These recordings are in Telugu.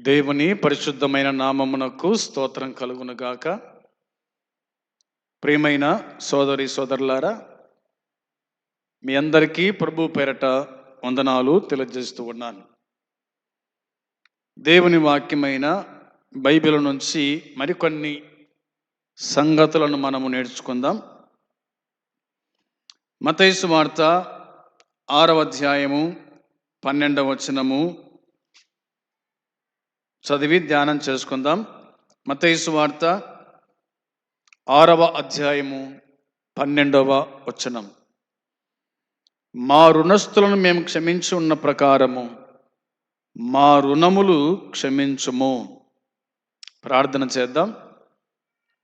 దేవుని పరిశుద్ధమైన నామమునకు స్తోత్రం కలుగునుగాక. ప్రియమైన సోదరి సోదరులారా మీ అందరికీ ప్రభు పేరట వందనాలు తెలియజేస్తూ ఉన్నాను. దేవుని వాక్యమైన బైబిల్ నుంచి మరికొన్ని సంగతులను మనము నేర్చుకుందాం. మతైసు వార్త ఆరవ అధ్యాయము పన్నెండవ వచనము చదివి ధ్యానం చేసుకుందాం. మతైసు వార్త ఆరవ అధ్యాయము పన్నెండవ వచనం. మా రుణస్థులను మేము క్షమించి ఉన్న ప్రకారము మా రుణములు క్షమించుము. ప్రార్థన చేద్దాం.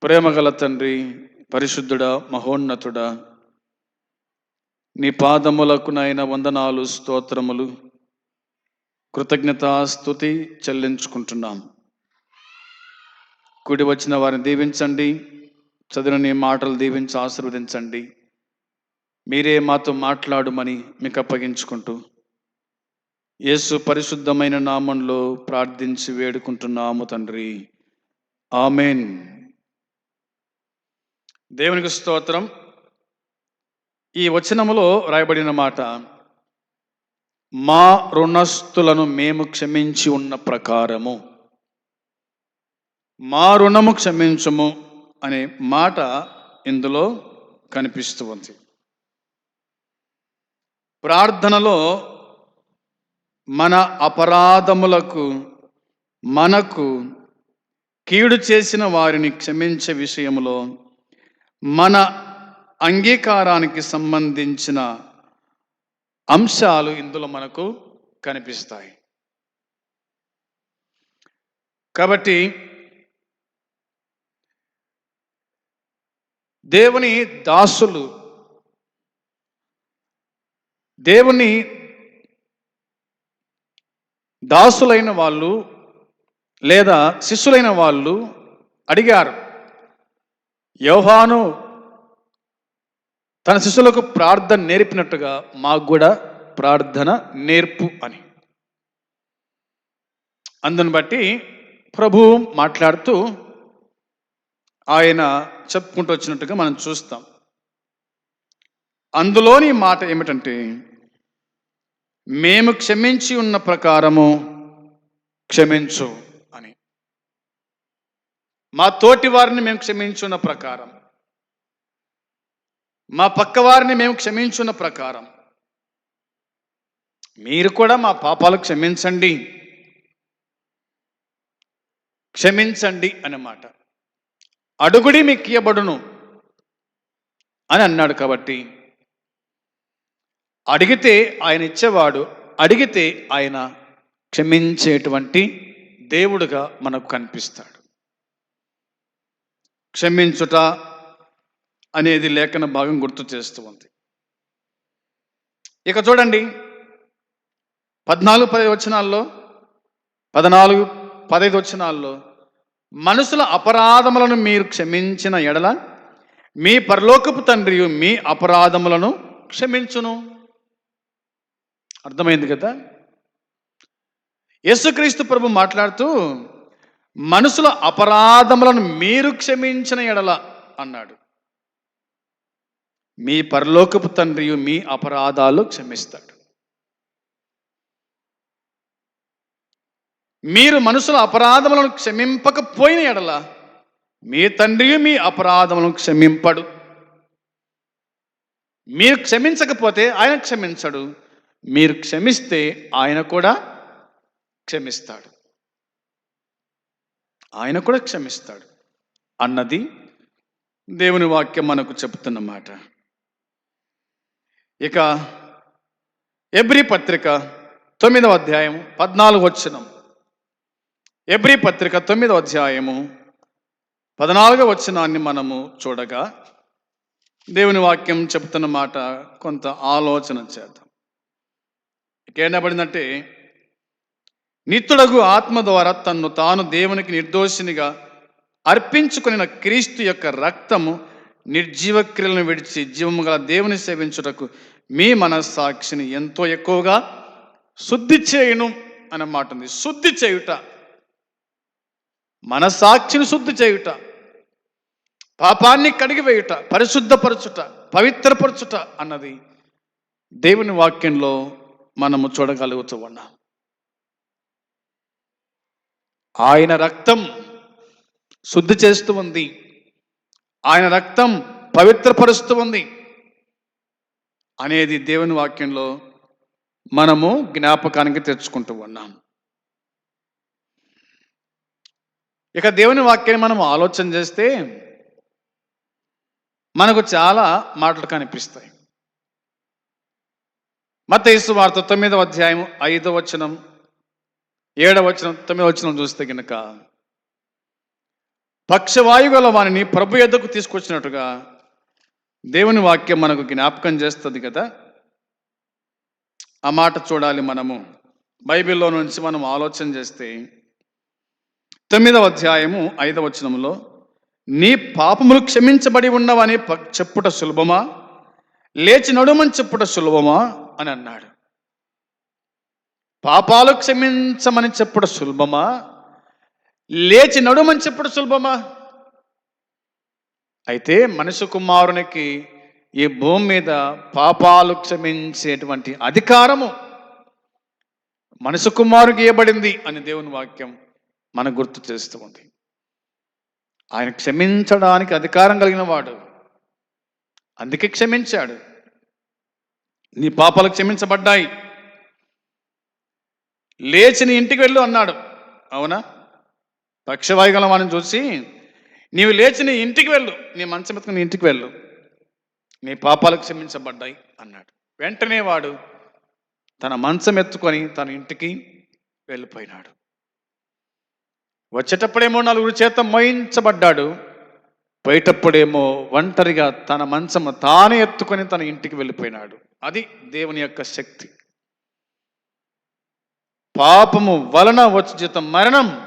ప్రేమగల తండ్రి పరిశుద్ధుడా మహోన్నతుడా నీ పాదములకు నాయన వందనాలు స్తోత్రములు. కృతజ్ఞతాస్తుతి చెల్లించుకుంటున్నాం. కూడి వచ్చిన వారిని దీవించండి. చదివిన నీ మాటలు దీవించి ఆశీర్వదించండి. మీరే మాతో మాట్లాడుమని మీకు అప్పగించుకుంటూ యేసు పరిశుద్ధమైన నామంలో ప్రార్థించి వేడుకుంటున్నాము తండ్రి. ఆమెన్. దేవునికి స్తోత్రం. ఈ వచనములో రాయబడిన మాట మా రుణస్థులను మేము క్షమించి ఉన్న ప్రకారము. మా రుణము క్షమించము అనే మాట ఇందులో కనిపిస్తూ ఉంది. ప్రార్థనలో మన అపరాధములకు మనకు కీడు చేసిన వారిని క్షమించే విషయంలో మన అంగీకారానికి సంబంధించిన అంశాలు ఇందులో మనకు కనిపిస్తాయి. కాబట్టి దేవుని దాసులు దేవుని దాసులైన వాళ్ళు లేదా శిష్యులైన వాళ్ళు అడిగారు యోహాను తన శిష్యులకు ప్రార్థన నేర్పినట్టుగా మాకు కూడా ప్రార్థన నేర్పు అని. అందుని బట్టి ప్రభు మాట్లాడుతూ ఆయన చెప్పుకుంటూ వచ్చినట్టుగా మనం చూస్తాం. అందులోని మాట ఏమిటంటే మేము క్షమించి ఉన్న ప్రకారము క్షమించు అని. మా తోటి వారిని మేము క్షమించున్న ప్రకారం. మా పక్కవారిని మేము క్షమించున్న ప్రకారం. మీరు కూడా మా పాపాలు క్షమించండి. క్షమించండి అన్నమాట. అడుగుడి మీకు ఇయ్యబడును అని అన్నాడు కాబట్టి అడిగితే ఆయన ఇచ్చేవాడు అడిగితే ఆయన క్షమించేటువంటి దేవుడుగా మనకు కనిపిస్తాడు. క్షమించుట అనేది లేఖన భాగం గుర్తు చేస్తూ ఉంది. ఇక చూడండి. పద్నాలుగు పదహైదు వచనాల్లో పద్నాలుగు పదహైదు వచనాల్లో మనుషుల అపరాధములను మీరు క్షమించిన ఎడల మీ పరలోకపు తండ్రి మీ అపరాధములను క్షమించును. అర్థమైంది కదా? యేసుక్రీస్తు ప్రభు మాట్లాడుతూ మనుషుల అపరాధములను మీరు క్షమించిన ఎడల అన్నాడు. మీ పరలోకపు తండ్రి మీ అపరాధాలు క్షమిస్తాడు. మీరు మనుషుల అపరాధములను క్షమింపకపోయిన ఎడల మీ తండ్రి మీ అపరాధములను క్షమింపడు. మీరు క్షమించకపోతే ఆయన క్షమించడు. మీరు క్షమిస్తే ఆయన కూడా క్షమిస్తాడు. ఆయన కూడా క్షమిస్తాడు అన్నది దేవుని వాక్యం మనకు చెప్తున్నమాట ఇక ఎబ్రి పత్రిక తొమ్మిదవ అధ్యాయం పద్నాలుగు వచ్చినం ఎబ్రి పత్రిక తొమ్మిదవ అధ్యాయము పద్నాలుగవ వచనాన్ని మనము చూడగా దేవుని వాక్యం చెప్తున్న మాట కొంత ఆలోచన చేద్దాం. ఇంకేనబడిందంటే నిత్యుడగు ఆత్మ ద్వారా తన్ను తాను దేవునికి నిర్దోషినిగా అర్పించుకుని క్రీస్తు యొక్క రక్తము నిర్జీవ క్రియలను విడిచి జీవము గల దేవుని సేవించుటకు మీ మనస్సాక్షిని ఎంతో ఎక్కువగా శుద్ధి చేయను అనే మాట ఉంది. శుద్ధి చేయుట. మనస్సాక్షిని శుద్ధి చేయుట. పాపాన్ని కడిగివేయుట. పరిశుద్ధపరచుట. పవిత్రపరచుట అన్నది దేవుని వాక్యంలో మనము చూడగలుగుతూ ఉన్నాం ఆయన రక్తం శుద్ధి చేస్తూ ఉంది. ఆయన రక్తం పవిత్రపరుస్తూ ఉంది. అనేది దేవుని వాక్యంలో మనము జ్ఞాపకానికి తెచ్చుకుంటూ ఉన్నాం. ఇక దేవుని వాక్యాన్ని మనం ఆలోచన చేస్తే మనకు చాలా మాటలు కనిపిస్తాయి. మత యేసు వార్త తొమ్మిదవ అధ్యాయం ఐదవ వచనం ఏడవ వచనం తొమ్మిదవ వచనం చూస్తే కనుక పక్షవాయుగల వాణిని ప్రభు ఎద్దకు తీసుకొచ్చినట్టుగా దేవుని వాక్యం మనకు జ్ఞాపకం చేస్తుంది కదా? ఆ మాట చూడాలి మనము. బైబిల్లో నుంచి మనం ఆలోచన చేస్తే తొమ్మిదవ అధ్యాయము ఐదవ వచనంలో నీ పాపములు క్షమించబడి ఉన్నవని ప- చెప్పుట సులభమా? లేచి నడుమని చెప్పుట సులభమా? అని అన్నాడు. పాపాలు క్షమించమని చెప్పుట సులభమా? లేచి నడుమని చెప్పడం సులభమా? అయితే మనిషి కుమారునికి ఈ భూమి మీద పాపాలు క్షమించేటువంటి అధికారము మనిషి కుమారుకి ఇవ్వబడింది అని దేవుని వాక్యం మనకు గుర్తు చేస్తూ ఉంది. ఆయన క్షమించడానికి అధికారం కలిగిన వాడు. అందుకే క్షమించాడు. నీ పాపాలు క్షమించబడ్డాయి. లేచి నీ ఇంటికి వెళ్ళు అన్నాడు. అవునా? పక్షవాయుగలం వాడిని చూసి నీవు లేచి నీ ఇంటికి వెళ్ళు. నీ మంచం ఎత్తుకుని నీ ఇంటికి వెళ్ళు. నీ పాపాలు క్షమించబడ్డాయి అన్నాడు. వెంటనే వాడు తన మంచం ఎత్తుకొని తన ఇంటికి వెళ్ళిపోయినాడు. వచ్చేటప్పుడేమో నలుగురు చేత మోయించబడ్డాడు. పోయేటప్పుడేమో ఒంటరిగా తన మంచము తానే ఎత్తుకొని తన ఇంటికి వెళ్ళిపోయినాడు. అది దేవుని యొక్క శక్తి. పాపము వలన వచ్చి జీతం మరణం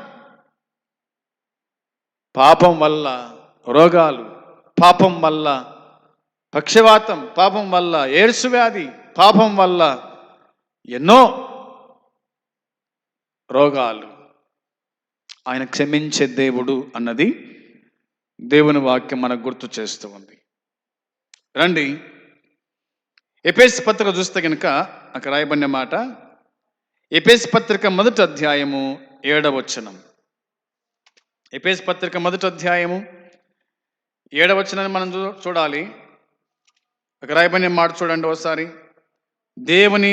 పాపం వల్ల రోగాలు పాపం వల్ల పక్షవాతం పాపం వల్ల ఏడ్సు వ్యాధి పాపం వల్ల ఎన్నో రోగాలు. ఆయన క్షమించే దేవుడు అన్నది దేవుని వాక్యం మనకు గుర్తు చేస్తూ ఉంది. రండి. ఎపేస్ పత్రిక చూస్తే కనుక అక్కడ రాయబడిన మాట ఎపేస్ పత్రిక మొదటి అధ్యాయము ఏడవచనం ఎపేస్ పత్రిక మొదటి అధ్యాయము ఏడవచనని మనం చూ చూడాలి. ఒక రాయబడిన మాట చూడండి ఒకసారి దేవుని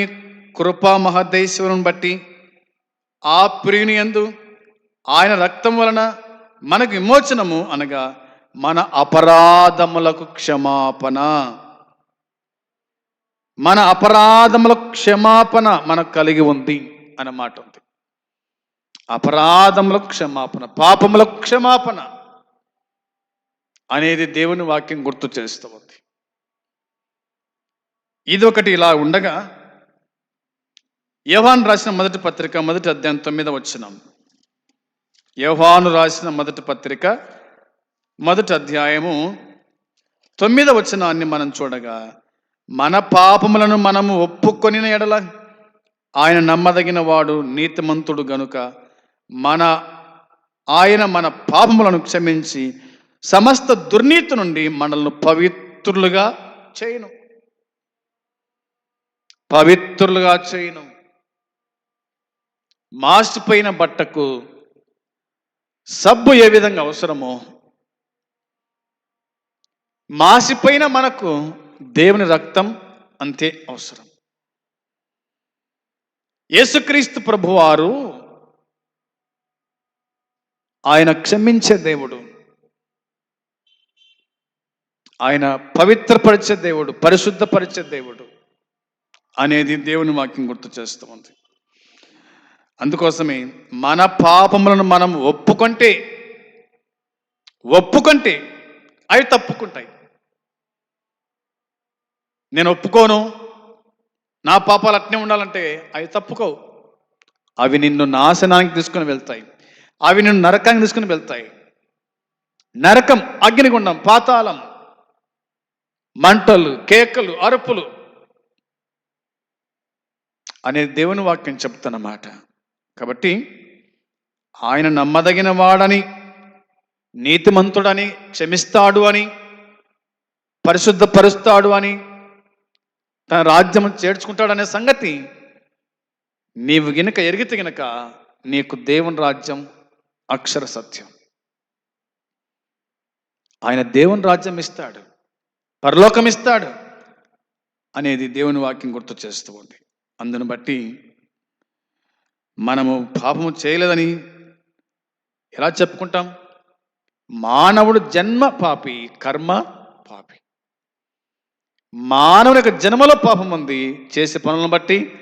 కృపా మహదేశ్వరుని బట్టి ఆ ప్రియుని యందు ఆయన రక్తం వలన మనకు విమోచనము అనగా మన అపరాధములకు క్షమాపణ. మన అపరాధములకు క్షమాపణ మనకు కలిగి ఉంది అన్నమాట ఉంది. అపరాధములకు క్షమాపణ పాపములకు క్షమాపణ అనేది దేవుని వాక్యం గుర్తు చేస్తూ ఉంది ఇది ఒకటి ఇలా ఉండగా యోహాను రాసిన మొదటి పత్రిక మొదటి అధ్యాయం తొమ్మిది వచ్చినాం యోహాను రాసిన మొదటి పత్రిక మొదటి అధ్యాయము తొమ్మిద వచనాన్ని మనం చూడగా మన పాపములను మనము ఒప్పుకొనిన ఎడల ఆయన నమ్మదగిన వాడు నీతిమంతుడు గనుక మన ఆయన మన పాపములను క్షమించి సమస్త దుర్నీతి నుండి మనల్ని పవిత్రులుగా చేయను. పవిత్రులుగా చేయను. మాసిపోయిన బట్టకు సబ్బు ఏ విధంగా అవసరమో మాసిపోయిన మనకు దేవుని రక్తం అంతే అవసరం. యేసుక్రీస్తు ప్రభువారు ఆయన క్షమించే దేవుడు. ఆయన పవిత్రపరిచే దేవుడు పరిశుద్ధపరిచే దేవుడు అనేది దేవుని వాక్యం గుర్తు చేస్తూ ఉంది. అందుకోసమే మన పాపములను మనం ఒప్పుకుంటే ఒప్పుకుంటే అవి తప్పుకుంటాయి. నేను ఒప్పుకోను నా పాపాలు అట్నే ఉండాలంటే అవి తప్పుకోవు. అవి నిన్ను నాశనానికి తీసుకుని వెళ్తాయి. అవి నిన్ను నరకానికి తీసుకుని వెళ్తాయి. నరకం అగ్నిగుండం పాతాళం మంటలు కేకలు అరుపులు అనేది దేవుని వాక్యం చెప్తున్నమాట. కాబట్టి ఆయన నమ్మదగిన వాడని నీతిమంతుడని క్షమిస్తాడు అని పరిశుద్ధపరుస్తాడు అని తన రాజ్యం చేర్చుకుంటాడనే సంగతి నీవు గినక ఎరిగితే గినక నీకు దేవుని రాజ్యం అక్షర సత్యం. ఆయన దేవుని రాజ్యం ఇస్తాడు పరలోకం ఇస్తాడు అనేది దేవుని వాక్యం గుర్తు చేస్తూ ఉంది. అందును బట్టి మనము పాపము చేయలేదని ఎలా చెప్పుకుంటాం? మానవుడు జన్మ పాపి కర్మ పాపి. మానవుని యొక్క జన్మలో పాపం ఉంది చేసే పనులను బట్టి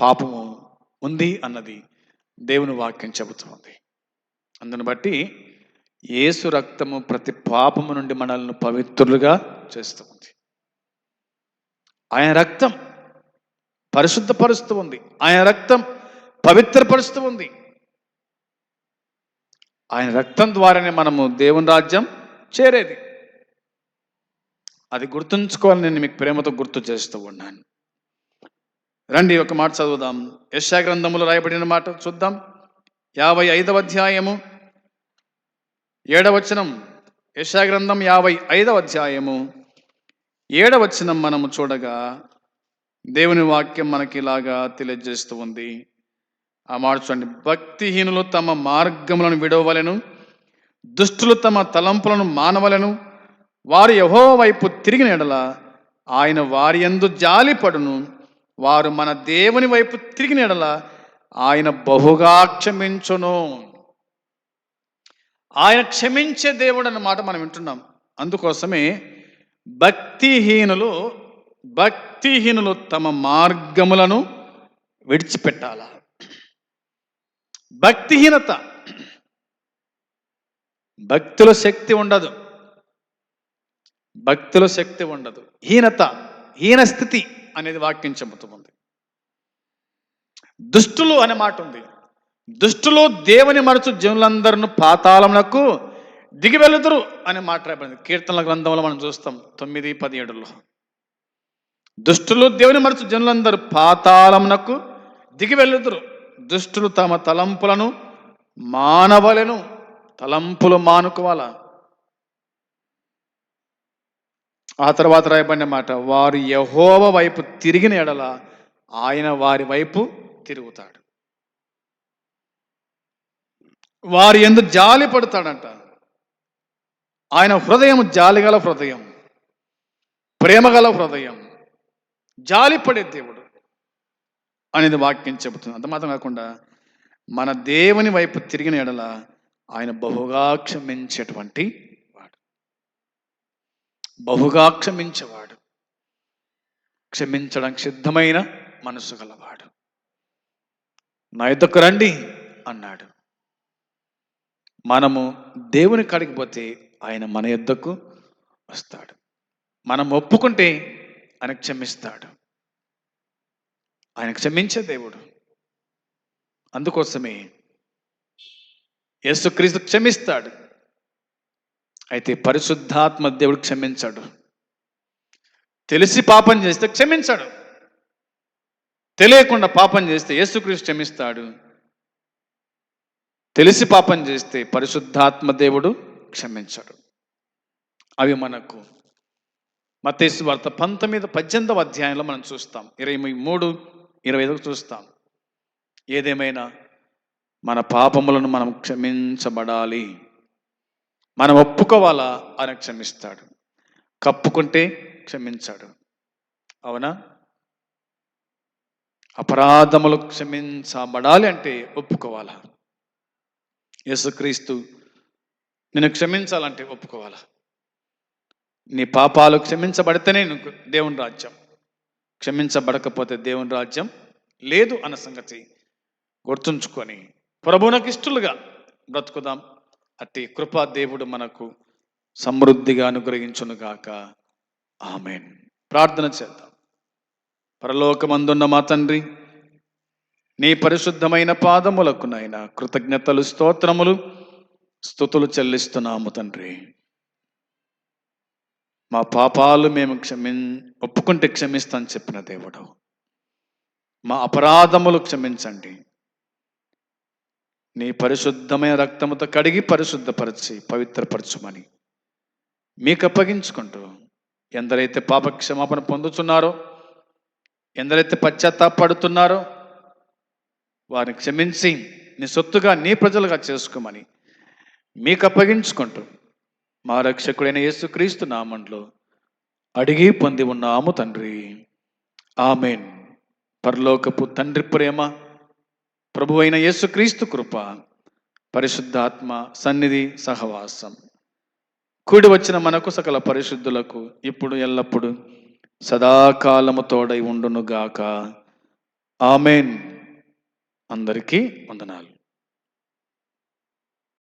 పాపము ఉంది అన్నది దేవుని వాక్యం చెబుతుంది అందును బట్టి యేసు రక్తము ప్రతి పాపము నుండి మనల్ని పవిత్రులుగా చేస్తుంది. ఆయన రక్తం పరిశుద్ధపరుస్తూ ఉంది. ఆయన రక్తం పవిత్రపరుస్తూ ఉంది. ఆయన రక్తం ద్వారానే మనము దేవుని రాజ్యం చేరేది. అది గుర్తుంచుకోవాలని నేను మీకు ప్రేమతో గుర్తు చేస్తూ ఉన్నాను. రండి ఒక మాట చదువుదాం. యశా గ్రంథములో రాయబడిన మాట చూద్దాం. యాభై ఐదవ అధ్యాయము ఏడవచనం యశాగ్రంథం యాభై ఐదవ అధ్యాయము. ఏడవచనం మనము చూడగా దేవుని వాక్యం మనకి ఇలాగా తెలియజేస్తూ ఉంది. ఆ మాట చూడండి. భక్తిహీనులు తమ మార్గములను విడవలను దుష్టులు తమ తలంపులను మానవలను. వారు యహో వైపు తిరిగిన ఎడల ఆయన వారి యందు జాలిపడును వారు మన దేవుని వైపు తిరిగిన ఎడల ఆయన బహుగా క్షమించును. ఆయన క్షమించే దేవుడు అన్నమాట మనం వింటున్నాం. అందుకోసమే భక్తిహీనులు భక్తిహీనులు తమ మార్గములను విడిచిపెట్టాల. భక్తిహీనత. భక్తిలో శక్తి ఉండదు. భక్తిలో శక్తి ఉండదు. హీనత హీన స్థితి అనేది వాక్యం చెబుతుంది దుష్టులు అనే మాట ఉంది. దుష్టులు దేవుని మనసు జనులందరిను పాతాళమునకు దిగి వెళుదురు అని మాట్లాడబడింది కీర్తనల గ్రంథంలో మనం చూస్తాం తొమ్మిది పదిహేడులో. దుష్టులు దేవుని మనసు జనులందరూ పాతాళమునకు దిగి వెళ్ళుదురు దుష్టులు తమ తలంపులను మానవలను. తలంపులు మానుకోవాల. ఆ తర్వాత రాయబడిన మాట వారు యహోవ వైపు తిరిగిన ఎడల ఆయన వారి వైపు తిరుగుతాడు. వారి ఎందు జాలి పడతాడంట. ఆయన హృదయం జాలిగల హృదయం ప్రేమగల హృదయం జాలిపడే దేవుడు అనేది వాక్యం చెబుతుంది. అంత మాత్రం కాకుండా మన దేవుని వైపు తిరిగిన ఎడల ఆయన బహుగా క్షమించేటువంటి వాడు. బహుగా క్షమించేవాడు. క్షమించడం సిద్ధమైన మనసు గలవాడు. నా యుద్ధకు రండి అన్నాడు. మనము దేవుని కాడికి పోతే ఆయన మన యుద్ధకు వస్తాడు. మనం ఒప్పుకుంటే ఆయన క్షమిస్తాడు. ఆయన క్షమించే దేవుడు. అందుకోసమే యేసుక్రీస్తు క్షమిస్తాడు. అయితే పరిశుద్ధాత్మ దేవుడు క్షమించాడు. తెలిసి పాపం చేస్తే క్షమించాడు. తెలియకుండా పాపం చేస్తే యేసుక్రీస్తు క్షమిస్తాడు. తెలిసి పాపం చేస్తే పరిశుద్ధాత్మ దేవుడు క్షమించాడు. అవి మనకు మతేసు వార్త పంతొమ్మిది పద్దెనిమిదవ అధ్యాయంలో మనం చూస్తాం. ఇరవై మూడు ఇరవై ఐదుకు చూస్తాం. ఏదేమైనా మన పాపములను మనం క్షమించబడాలి. మనం ఒప్పుకోవాలా? ఆయన క్షమిస్తాడు. కప్పుకుంటే క్షమించాడు. అవునా? అపరాధములు క్షమించబడాలి అంటే ఒప్పుకోవాలా? యేసుక్రీస్తు నేను క్షమించాలంటే ఒప్పుకోవాలా? నీ పాపాలు క్షమించబడితేనే నీకు దేవుని రాజ్యం. క్షమించబడకపోతే దేవుని రాజ్యం లేదు అన్న సంగతి గుర్తుంచుకొని ప్రభునకు ఇష్టలుగా బ్రతుకుదాం. అట్టి కృపా దేవుడు మనకు సమృద్ధిగా అనుగ్రహించునుగాక. ఆమెన్. ప్రార్థన చేద్దాం. పరలోకమందున్న మా తండ్రి నీ పరిశుద్ధమైన పాదములకు నాయన కృతజ్ఞతలు స్తోత్రములు స్థుతులు చెల్లిస్తున్నాము తండ్రి. మా పాపాలు మేము క్షమి ఒప్పుకుంటే క్షమిస్తాను చెప్పిన దేవుడు. మా అపరాధములు క్షమించండి. నీ పరిశుద్ధమైన రక్తముతో కడిగి పరిశుద్ధపరచి పవిత్రపరచుమని మీకు అప్పగించుకుంటూ ఎందరైతే పాప క్షమాపణ పొందుతున్నారో ఎందరైతే పశ్చాత్తాపడుతున్నారో వారిని క్షమించి నీ సొత్తుగా నీ ప్రజలుగా చేసుకోమని మీకు అప్పగించుకుంటూ మా రక్షకుడైన యేసుక్రీస్తు నామంలో అడిగి పొంది ఉన్నాము తండ్రి. ఆమెన్. పరలోకపు తండ్రి ప్రేమ ప్రభు అయిన యేసుక్రీస్తు కృప పరిశుద్ధాత్మ సన్నిధి సహవాసం. కూడి వచ్చిన మనకు సకల పరిశుద్ధులకు ఇప్పుడు ఎల్లప్పుడు సదాకాలము తోడై ఉండునుగాక. ఆమెన్. అందరికీ వందనాలు.